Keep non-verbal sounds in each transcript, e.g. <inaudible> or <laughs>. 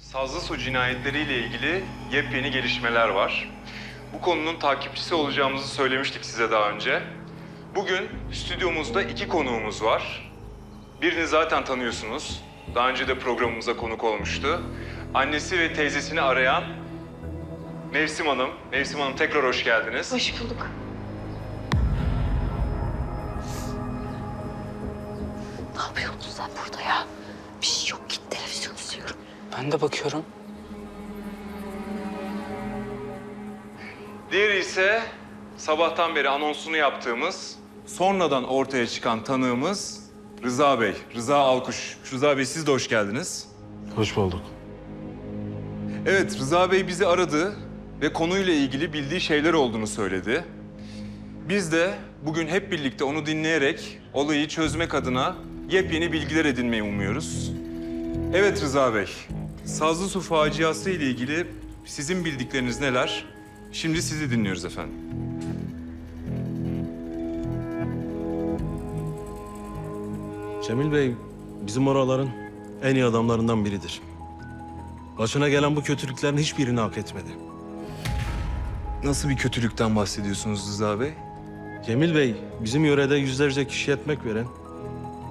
Sazlı Su cinayetleriyle ilgili yepyeni gelişmeler var. Bu konunun takipçisi olacağımızı söylemiştik size daha önce. Bugün stüdyomuzda iki konuğumuz var. Birini zaten tanıyorsunuz. Daha önce de programımıza konuk olmuştu. Annesi ve teyzesini arayan Mevsim Hanım. Mevsim Hanım tekrar hoş geldiniz. Hoş bulduk. Ne yapıyorsun sen burada ya? Bir şey yok git televizyon izliyorum. Ben de bakıyorum. Diğeri ise sabahtan beri anonsunu yaptığımız, sonradan ortaya çıkan tanığımız Rıza Bey, Rıza Alkuş. Rıza Bey siz de hoş geldiniz. Hoş bulduk. Evet, Rıza Bey bizi aradı ve konuyla ilgili bildiği şeyler olduğunu söyledi. Biz de bugün hep birlikte onu dinleyerek olayı çözmek adına yepyeni bilgiler edinmeyi umuyoruz. Evet Rıza Bey, Sazlı Su faciası ile ilgili sizin bildikleriniz neler? Şimdi sizi dinliyoruz efendim. Cemil Bey bizim oraların en iyi adamlarından biridir. Başına gelen bu kötülüklerin hiçbirini hak etmedi. Nasıl bir kötülükten bahsediyorsunuz Rıza Bey? Cemil Bey bizim yörede yüzlerce kişi ekmek veren,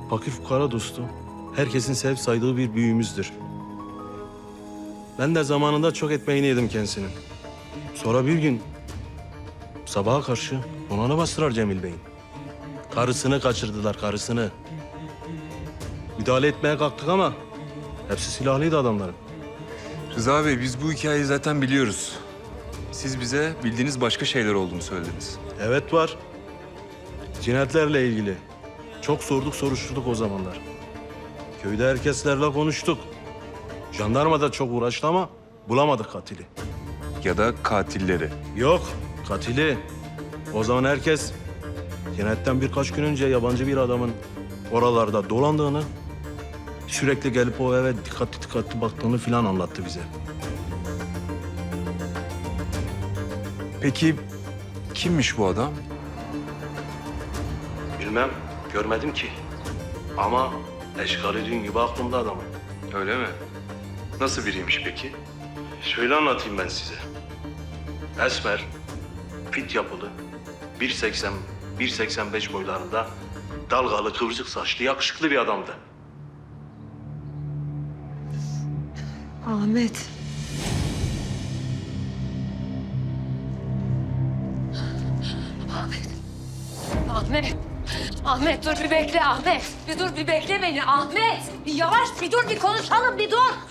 fakir fukara dostu, herkesin sev saydığı bir büyüğümüzdür. Ben de zamanında çok ekmeğini yedim kendisinin. Sonra bir gün sabaha karşı onana bastılar Cemil Bey'in. Karısını kaçırdılar, karısını. Müdahale etmeye kalktık ama hepsi silahlıydı adamların. Rıza Bey biz bu hikayeyi zaten biliyoruz. Siz bize bildiğiniz başka şeyler olduğunu söylediniz. Evet var. Cinayetlerle ilgili. Çok sorduk soruşturduk o zamanlar. Köyde herkeslerle konuştuk. Jandarma da çok uğraştı ama bulamadık katili. Ya da katilleri. Yok katili. O zaman herkes cinayetten birkaç gün önce yabancı bir adamın oralarda dolandığını, sürekli gelip o eve dikkatli dikkatli baktığını filan anlattı bize. Peki kimmiş bu adam? Bilmem, görmedim ki. Ama eşkali düğün gibi aklımda adamın. Öyle mi? Nasıl biriymiş peki? Şöyle anlatayım ben size. Esmer, fit yapılı, 1.80, 1.85 boylarında, dalgalı, kıvırcık saçlı, yakışıklı bir adamdı. Ahmet. Ahmet. Ahmet. Ahmet dur bir bekle Ahmet. Bir dur bir bekle beni Ahmet. Bir yavaş bir dur bir konuşalım bir dur.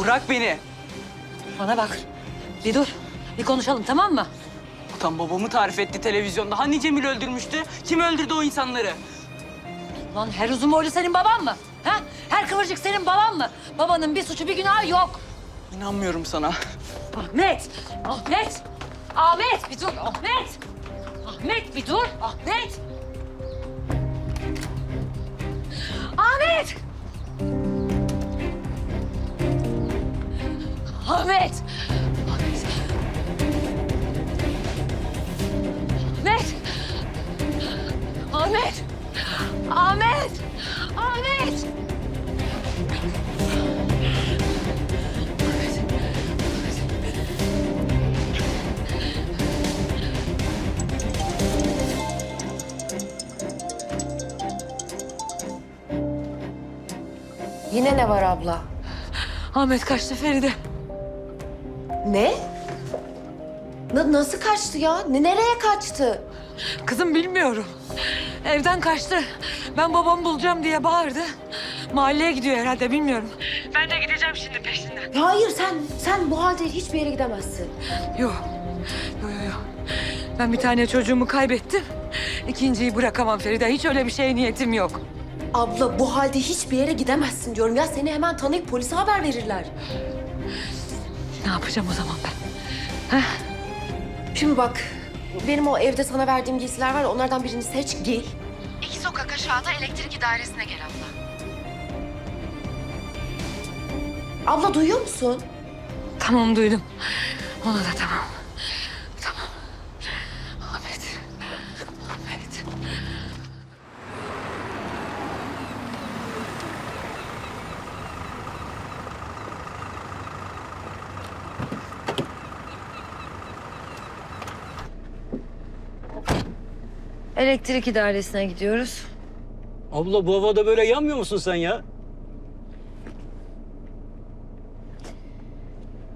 Bırak beni. Bana bak. Bir dur. Bir konuşalım tamam mı? Tam babamı tarif etti televizyonda. Hani Cemil öldürmüştü? Kim öldürdü o insanları? Lan her uzun boylu senin baban mı? Ha? Her kıvırcık senin baban mı? Babanın bir suçu bir günahı yok. İnanmıyorum sana. Ahmet! Ahmet! Ahmet bir dur Ahmet! Ahmet bir dur! Ahmet! Ahmet! Ahmet! Ahmet! Ahmet! Ahmet! Yine ne var abla? Ahmet kaçtı Feride. Ne? Na- nasıl kaçtı ya? Ne nereye kaçtı? Kızım bilmiyorum. Evden kaçtı. Ben babamı bulacağım diye bağırdı. Mahalleye gidiyor herhalde bilmiyorum. Ben de gideceğim şimdi peşinden. Ya hayır sen sen bu halde hiçbir yere gidemezsin. Yok. Yok yok yok. Ben bir tane çocuğumu kaybettim. İkinciyi bırakamam Feride. Hiç öyle bir şeye niyetim yok. Abla bu halde hiçbir yere gidemezsin diyorum ya. Seni hemen tanıyıp polise haber verirler. Ne yapacağım o zaman ben? Şimdi bak benim o evde sana verdiğim giysiler var ya, onlardan birini seç giy. İki sokak aşağıda elektrik idaresine gel abla. Abla duyuyor musun? Tamam duydum. Ona da. Tamam. Elektrik idaresine gidiyoruz. Abla bu havada böyle yanmıyor musun sen ya?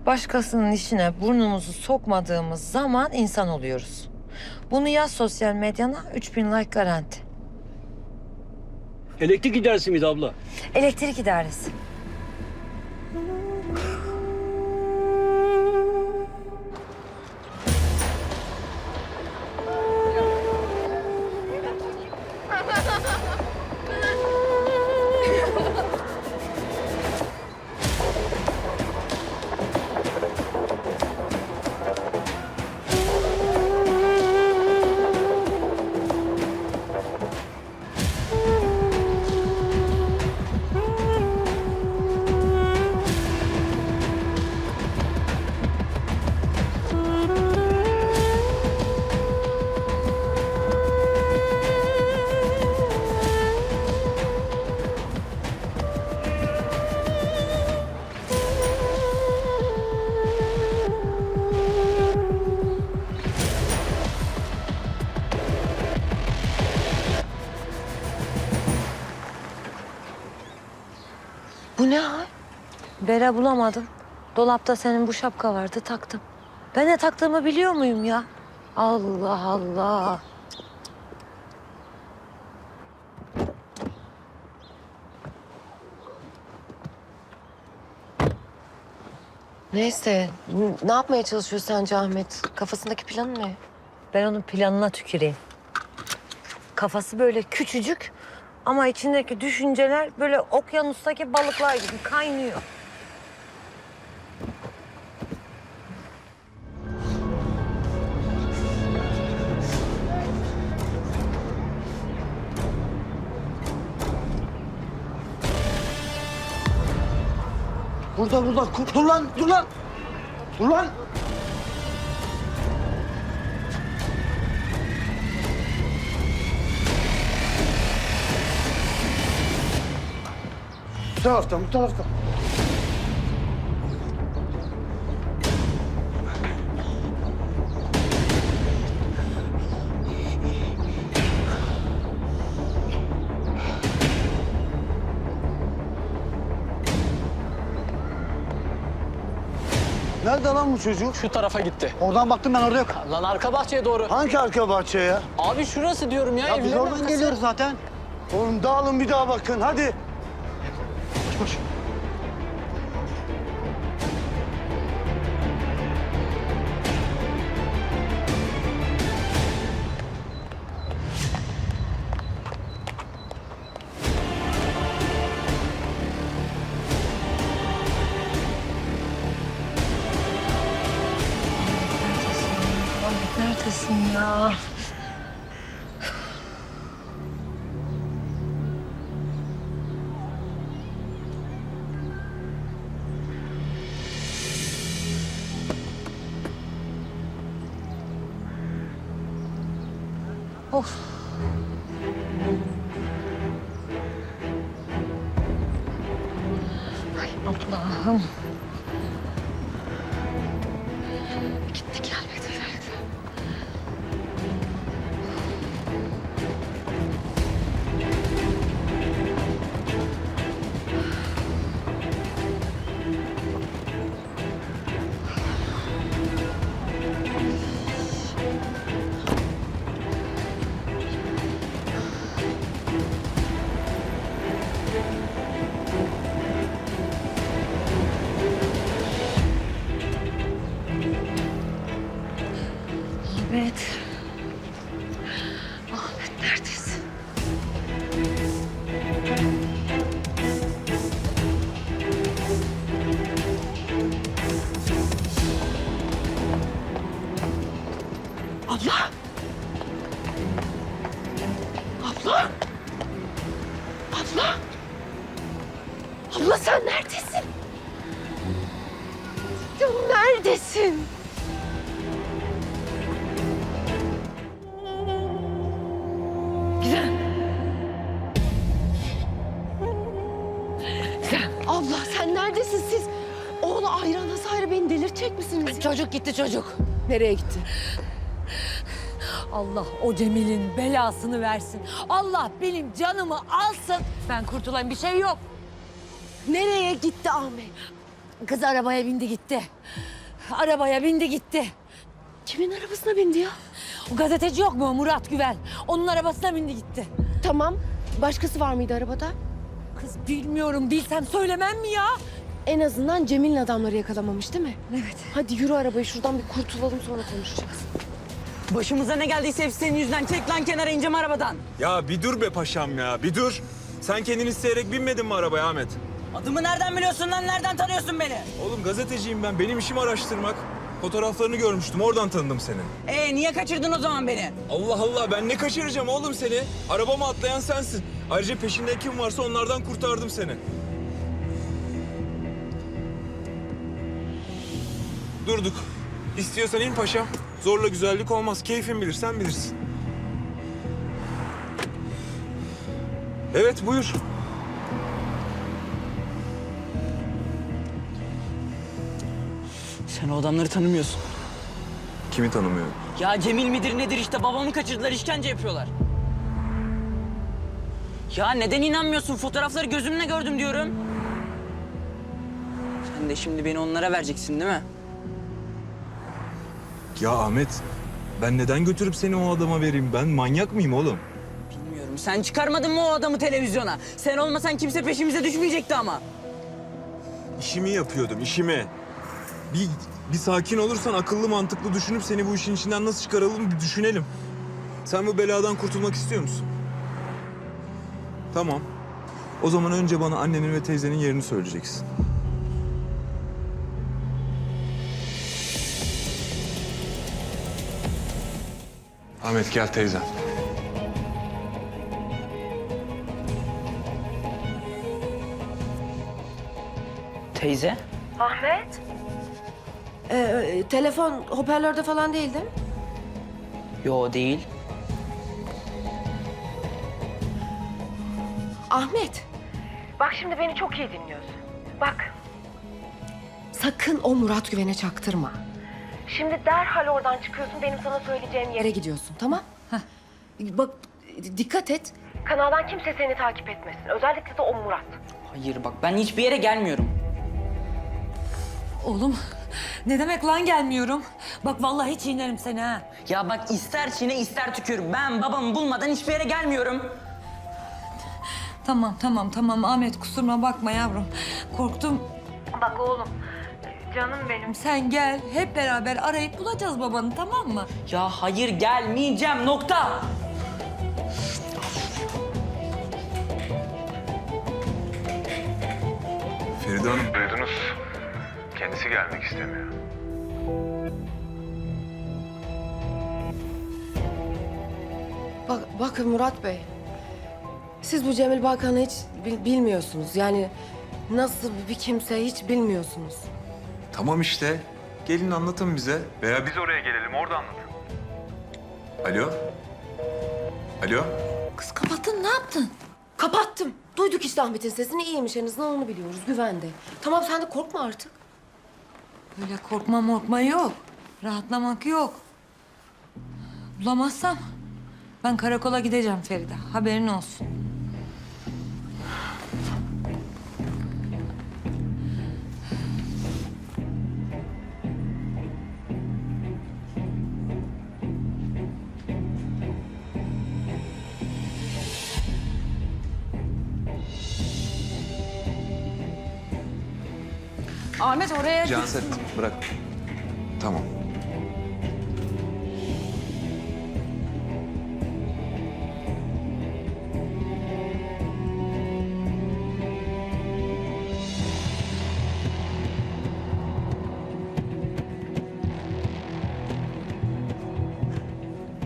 Başkasının işine burnumuzu sokmadığımız zaman insan oluyoruz. Bunu yaz sosyal medyana 3000 like garanti. Elektrik idaresi miydi abla? Elektrik idaresi. Bere bulamadım. Dolapta senin bu şapka vardı taktım. Ben ne taktığımı biliyor muyum ya? Allah Allah. Neyse. Ne yapmaya çalışıyor sence Ahmet? Kafasındaki planı ne? Ben onun planına tüküreyim. Kafası böyle küçücük ama içindeki düşünceler böyle okyanustaki balıklar gibi kaynıyor. Burada burada. Dur lan dur lan. Dur lan. Bu taraftan bu taraftan. Lan bu çocuk? Şu tarafa gitti. Oradan baktım ben orada yok. Lan arka bahçeye doğru. Hangi arka bahçe ya? Abi şurası diyorum ya. Ya biz evlerin oradan arkası. geliyoruz zaten. Oğlum dağılın bir daha bakın hadi. Of. Çocuk. Nereye gitti? Allah o Cemil'in belasını versin. Allah benim canımı alsın. Ben kurtulayım bir şey yok. Nereye gitti Ahmet? Kız arabaya bindi gitti. Arabaya bindi gitti. Kimin arabasına bindi ya? O gazeteci yok mu Murat Güven? Onun arabasına bindi gitti. Tamam. Başkası var mıydı arabada? Kız bilmiyorum bilsem söylemem mi ya? En azından Cemil'in adamları yakalamamış değil mi? Evet. Hadi yürü arabaya şuradan bir kurtulalım sonra konuşacağız. Başımıza ne geldiyse hepsi senin yüzünden. Çek lan kenara ineceğim arabadan. Ya bir dur be paşam ya, bir dur. Sen kendin isteyerek binmedin mi arabaya Ahmet? Adımı nereden biliyorsun lan? Nereden tanıyorsun beni? Oğlum gazeteciyim ben, benim işim araştırmak. Fotoğraflarını görmüştüm, oradan tanıdım seni. Ee niye kaçırdın o zaman beni? Allah Allah, ben ne kaçıracağım oğlum seni? Arabama atlayan sensin. Ayrıca peşinde kim varsa onlardan kurtardım seni. Durduk. İstiyorsan in paşam. Zorla güzellik olmaz. Keyfin bilir, sen bilirsin. Evet, buyur. Sen o adamları tanımıyorsun. Kimi tanımıyorum? Ya Cemil midir nedir işte babamı kaçırdılar işkence yapıyorlar. Ya neden inanmıyorsun? Fotoğrafları gözümle gördüm diyorum. Sen de şimdi beni onlara vereceksin değil mi? Ya Ahmet, ben neden götürüp seni o adama vereyim? Ben manyak mıyım oğlum? Bilmiyorum. Sen çıkarmadın mı o adamı televizyona? Sen olmasan kimse peşimize düşmeyecekti ama. İşimi yapıyordum, işimi. Bir, bir sakin olursan akıllı mantıklı düşünüp seni bu işin içinden nasıl çıkaralım bir düşünelim. Sen bu beladan kurtulmak istiyor musun? Tamam. O zaman önce bana annenin ve teyzenin yerini söyleyeceksin. Ahmet gel teyzem. Teyze? Ee, telefon hoparlörde falan değil değil mi? Yo değil. Ahmet. Bak şimdi beni çok iyi dinliyorsun. Bak. Sakın o Murat Güven'e çaktırma. Şimdi derhal oradan çıkıyorsun benim sana söyleyeceğim yere gidiyorsun tamam? Bak dikkat et. Kanaldan kimse seni takip etmesin. Özellikle de o Murat. Hayır bak ben hiçbir yere gelmiyorum. Oğlum ne demek lan gelmiyorum? Bak vallahi çiğnerim seni ha. Ya bak ister çiğne ister tükür. Ben babamı bulmadan hiçbir yere gelmiyorum. Tamam tamam tamam Ahmet kusuruma bakma yavrum. Korktum. Bak oğlum canım benim. Sen gel hep beraber arayıp bulacağız babanı tamam mı? Ya hayır gelmeyeceğim nokta. Feride Hanım. Duydunuz. Kendisi gelmek istemiyor. Bak, bakın Murat Bey. Siz bu Cemil Balkan'ı hiç bil- bilmiyorsunuz. Yani nasıl bir kimse hiç bilmiyorsunuz. Tamam işte. Gelin anlatın bize. Veya biz oraya gelelim orada anlatın. Alo? Alo? Kız kapattın ne yaptın? Kapattım. Duyduk işte Ahmet'in sesini iyiymiş en azından onu biliyoruz. Güvende. Tamam sen de korkma artık. Öyle korkma morkma yok. Rahatlamak yok. Bulamazsam ben karakola gideceğim Feride. Haberin olsun. Ahmet oraya. Canset bırak. Tamam.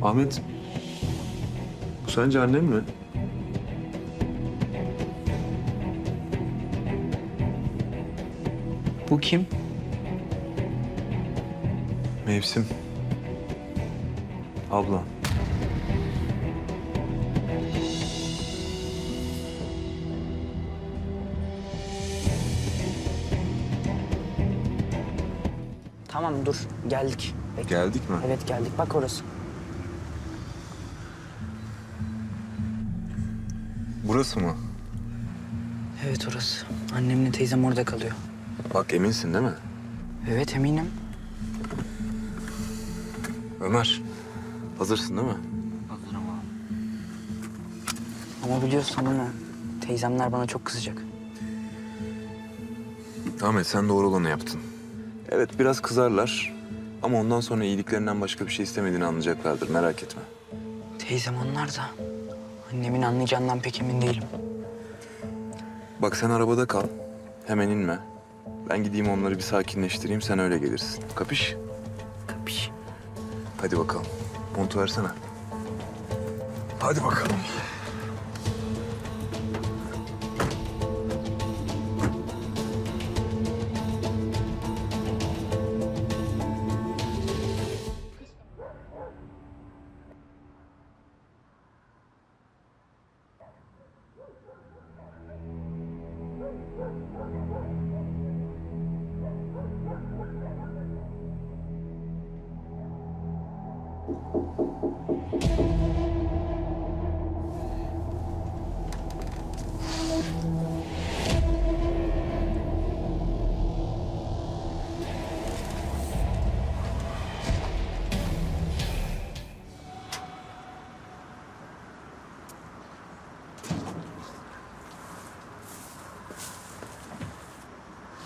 Ahmet, bu sence annen mi? Bu kim? Mevsim. Abla. Tamam dur. Geldik. Bekle. Geldik mi? Evet geldik. Bak orası. Burası mı? Evet orası. Annemle teyzem orada kalıyor. Bak eminsin değil mi? Evet eminim. Ömer. Hazırsın değil mi? Hazırım abi. Ama biliyorsun değil mi? Teyzemler bana çok kızacak. Ahmet sen doğru olanı yaptın. Evet biraz kızarlar. Ama ondan sonra iyiliklerinden başka bir şey istemediğini anlayacaklardır merak etme. Teyzem onlar da. Annemin anlayacağından pek emin değilim. Bak sen arabada kal. Hemen inme. Ben gideyim onları bir sakinleştireyim sen öyle gelirsin. Kapış? Kapış. Hadi bakalım. Montu versene. Hadi bakalım.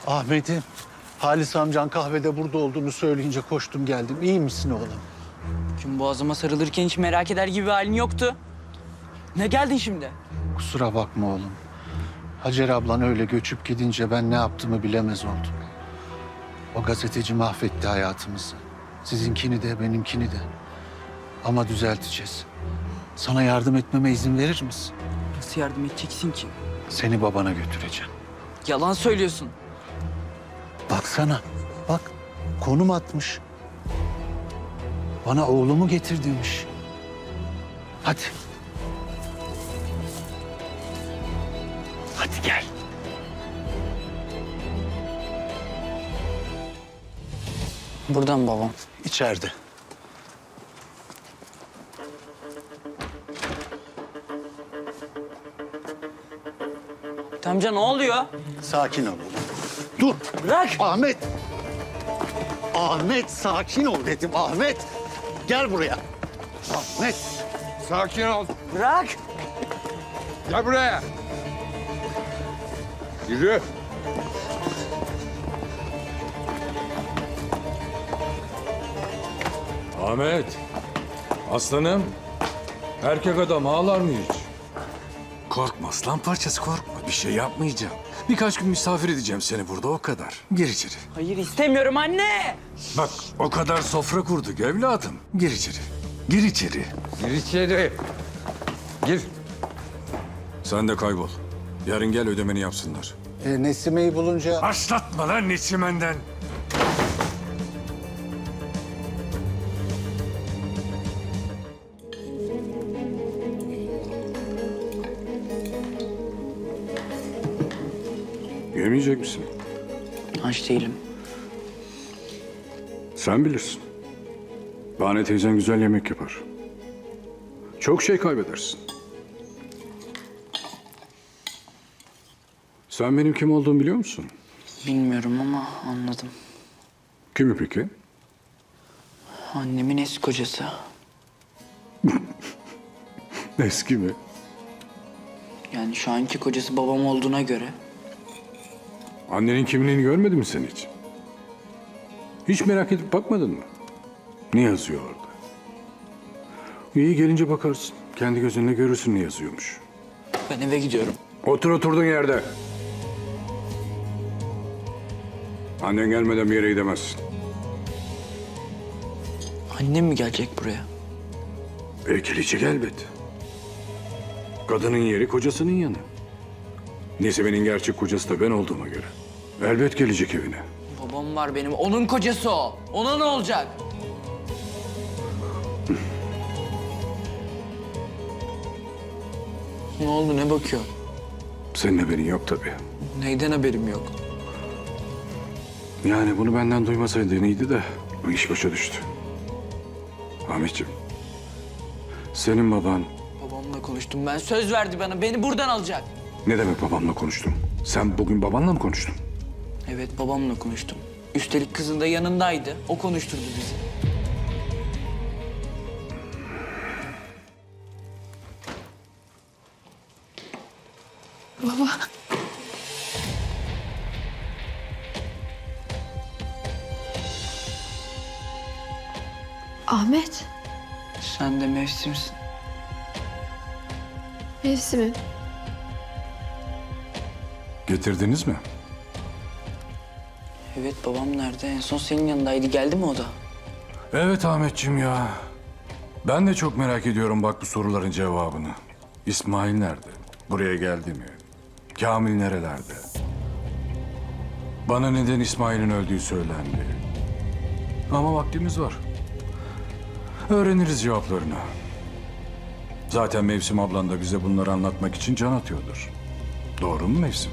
Ahmet'im, Halis amcan kahvede burada olduğunu söyleyince koştum geldim. İyi misin oğlum? Gün boğazıma sarılırken hiç merak eder gibi halin yoktu. Ne geldin şimdi? Kusura bakma oğlum. Hacer ablan öyle göçüp gidince ben ne yaptığımı bilemez oldum. O gazeteci mahvetti hayatımızı. Sizinkini de benimkini de. Ama düzelteceğiz. Sana yardım etmeme izin verir misin? Nasıl yardım edeceksin ki? Seni babana götüreceğim. Yalan söylüyorsun. Baksana, bak konum atmış. Bana oğlumu getir demiş. Hadi. Hadi gel. Buradan babam. İçeride. Amca ne oluyor? Sakin ol oğlum. Dur. Bırak. Ahmet. Ahmet sakin ol dedim Ahmet. Gel buraya. Ahmet. Sakin ol. Bırak. Gel buraya. Yürü. Ahmet. Aslanım. Erkek adam ağlar mı hiç? Korkma aslan parçası korkma. Bir şey yapmayacağım. Birkaç gün misafir edeceğim seni burada o kadar. Gir içeri. Hayır istemiyorum anne. Bak o kadar sofra kurduk evladım. Gir içeri. Gir içeri. Gir içeri. Gir. Sen de kaybol. Yarın gel ödemeni yapsınlar. E, Nesime'yi bulunca... Başlatma lan Nesimenden. Yemeyecek misin? Aç değilim. Sen bilirsin. Bane teyzen güzel yemek yapar. Çok şey kaybedersin. Sen benim kim olduğumu biliyor musun? Bilmiyorum ama anladım. Kimi peki? Annemin eski kocası. <laughs> Eski mi? Yani şu anki kocası babam olduğuna göre. Annenin kimliğini görmedin mi sen hiç? Hiç merak edip bakmadın mı? Ne yazıyor orada? İyi gelince bakarsın. Kendi gözünle görürsün ne yazıyormuş. Ben eve gidiyorum. Otur oturduğun yerde. Annen gelmeden bir yere gidemezsin. Annem mi gelecek buraya? E, gelecek elbet. Kadının yeri kocasının yanı. Nesibe'nin gerçek kocası da ben olduğuma göre. Elbet gelecek evine. Babam var benim. Onun kocası o. Ona ne olacak? ne oldu? Ne bakıyor? Senin haberin yok tabii. Neyden haberim yok? Yani bunu benden duymasaydın iyiydi de bu iş başa düştü. Ahmetciğim, senin baban Babam babamla konuştum ben. Söz verdi bana. Beni buradan alacak. Ne demek babamla konuştun? Sen bugün babanla mı konuştun? Evet babamla konuştum. Üstelik kızın da yanındaydı. O konuşturdu bizi. Ahmet. Sen de mevsimsin. Mevsimim. Getirdiniz mi? Evet babam nerede? En son senin yanındaydı. Geldi mi o da? Evet Ahmetciğim ya. Ben de çok merak ediyorum bak bu soruların cevabını. İsmail nerede? Buraya geldi mi? Kamil nerelerde? Bana neden İsmail'in öldüğü söylendi. Ama vaktimiz var. Öğreniriz cevaplarını. Zaten Mevsim ablan da bize bunları anlatmak için can atıyordur. Doğru mu Mevsim?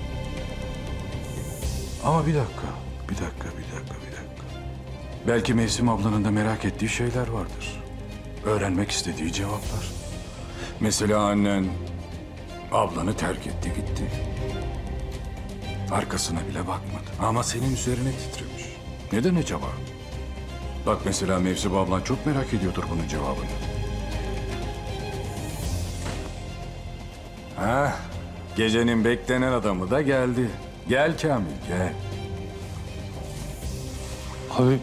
Ama bir dakika, bir dakika, bir dakika, bir dakika. Belki Mevsim ablanın da merak ettiği şeyler vardır. Öğrenmek istediği cevaplar. Mesela annen ablanı terk etti gitti. Arkasına bile bakmadı. Ama senin üzerine titremiş. Neden acaba? Bak mesela Mevsim ablan çok merak ediyordur bunun cevabını. Ha, gecenin beklenen adamı da geldi. Gel Kamil, gel. Abi...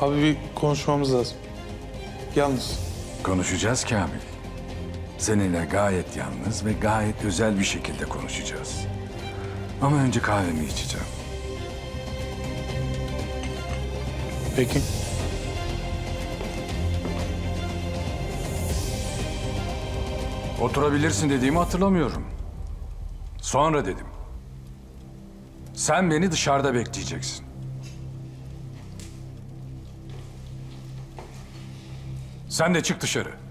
Abi bir konuşmamız lazım. Yalnız. Konuşacağız Kamil. Seninle gayet yalnız ve gayet özel bir şekilde konuşacağız. Ama önce kahvemi içeceğim. Peki. Oturabilirsin dediğimi hatırlamıyorum. Sonra dedim. Sen beni dışarıda bekleyeceksin. Sen de çık dışarı.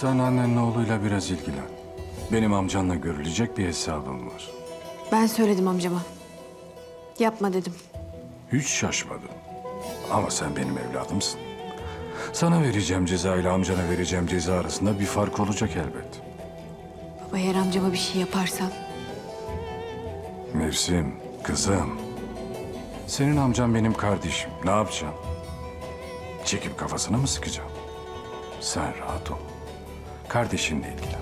Sen annenle oğluyla biraz ilgilen. Benim amcanla görülecek bir hesabım var. Ben söyledim amcama. Yapma dedim. Hiç şaşmadım. Ama sen benim evladımsın. Sana vereceğim ceza ile amcana vereceğim ceza arasında bir fark olacak elbet. Baba eğer amcama bir şey yaparsan Mevsim, kızım. Senin amcan benim kardeşim. Ne yapacağım? Çekip kafasına mı sıkacağım? Sen rahat ol. Kardeşinle ilgilen.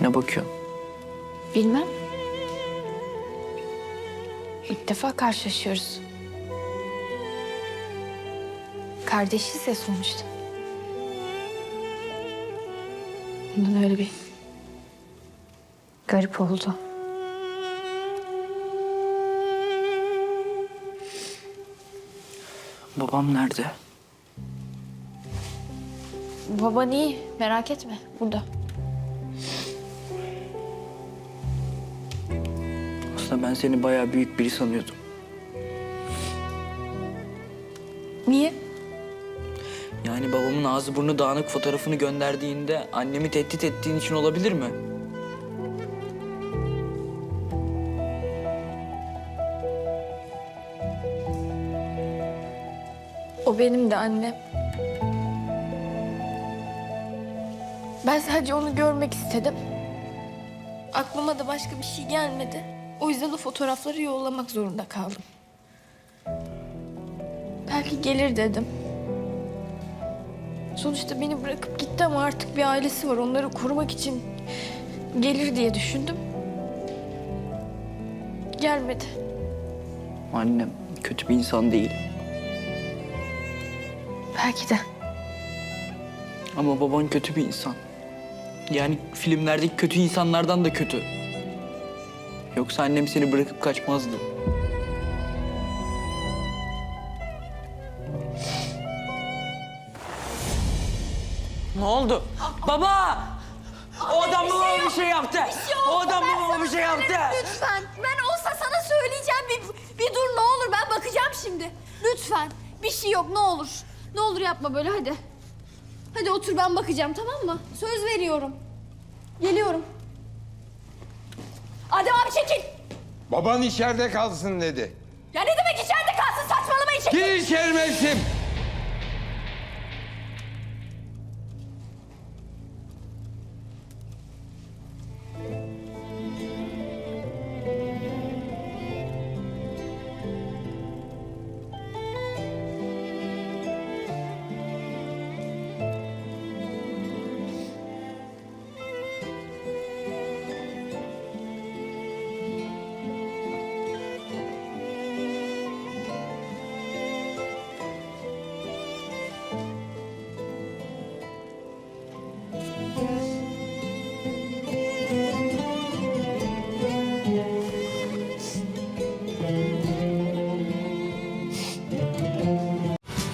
Ne bakıyorsun? Bilmem. İlk defa karşılaşıyoruz. Kardeşiz ya sonuçta. Bundan öyle bir garip oldu. Babam nerede? Baban iyi, merak etme. Burada. Aslında ben seni bayağı büyük biri sanıyordum. Niye? Yani babamın ağzı burnu dağınık fotoğrafını gönderdiğinde annemi tehdit ettiğin için olabilir mi? O benim de annem. Ben sadece onu görmek istedim. Aklıma da başka bir şey gelmedi. O yüzden o fotoğrafları yollamak zorunda kaldım. Belki gelir dedim. Sonuçta beni bırakıp gitti ama artık bir ailesi var. Onları korumak için gelir diye düşündüm. Gelmedi. Annem kötü bir insan değil. Belki de. Ama baban kötü bir insan. Yani filmlerdeki kötü insanlardan da kötü. Yoksa annem seni bırakıp kaçmazdı. Ne oldu? Baba! O adam babama bir şey yaptı. O adam babama bir şey yaptı. Lütfen. Ben olsa sana söyleyeceğim. Bir, bir dur ne olur ben bakacağım şimdi. Lütfen. Bir şey yok ne olur. Ne olur yapma böyle hadi. Hadi otur ben bakacağım tamam mı? Söz veriyorum. Geliyorum. Adem abi çekil. Baban içeride kalsın dedi. Ya ne demek içeride kalsın saçmalamayın çekil. Gir içeri Mevsim.